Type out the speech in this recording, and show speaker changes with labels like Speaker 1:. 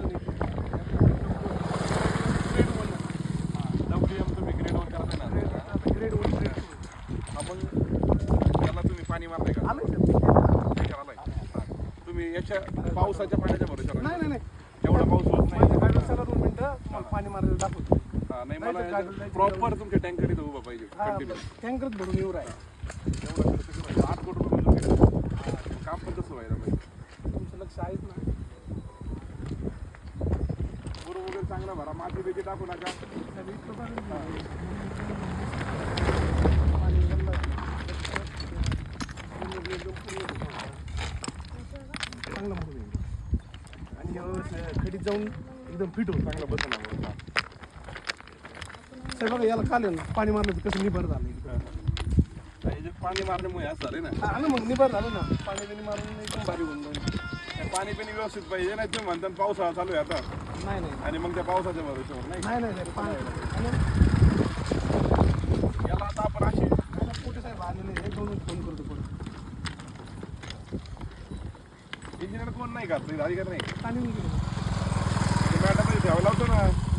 Speaker 1: तुम्ही ग्रेड मग त्याला तुम्ही पाणी का
Speaker 2: आलं
Speaker 1: तुम्ही याच्या पावसाच्या पाण्याच्या भरोशावर
Speaker 2: नाही नाही नाही
Speaker 1: जेवढा पाऊस होत नाही
Speaker 2: दोन मिनिटं पाणी मारायला दाखवतो
Speaker 1: नाही मला प्रॉपर तुमच्या टँकर इथं उभा पाहिजे
Speaker 2: टँकरच भरून येऊ राहील
Speaker 1: एवढा खर्च आठ कोटी रुपये काम पण तसं व्हायला पाहिजे
Speaker 2: तुमचं लक्ष आहेच ना
Speaker 1: चांगला भरा. माती बिती टाकू नका.
Speaker 2: चांगलं. आणि खडीत जाऊन एकदम फिट होतं
Speaker 1: चांगलं बसून आलं.
Speaker 2: साहेब बघा याला काल ना पाणी मारलं तर कसं निभर झालं
Speaker 1: जे पाणी मारण्यामुळे असं झाले ना.
Speaker 2: हा ना मग निभर झालं ना. पाणी बिणी मारून एकदम भारी होऊन जाईल.
Speaker 1: पाणी पण व्यवस्थित पाहिजे नाही तुम्ही म्हणता पावसाळा चालू आहे आता.
Speaker 2: नाही नाही.
Speaker 1: आणि मग त्या पावसाच्या भरोश्यावर नाही
Speaker 2: नाही नाही साहेब पाणी
Speaker 1: याला आता आपण अशी
Speaker 2: कुठे साहेब आलेले एक दोन फोन करतो पुढे.
Speaker 1: इंजिनियर कोण नाही का? अधिकार नाही?
Speaker 2: पाणी निघेल मॅडम ठेवायला लावतो ना.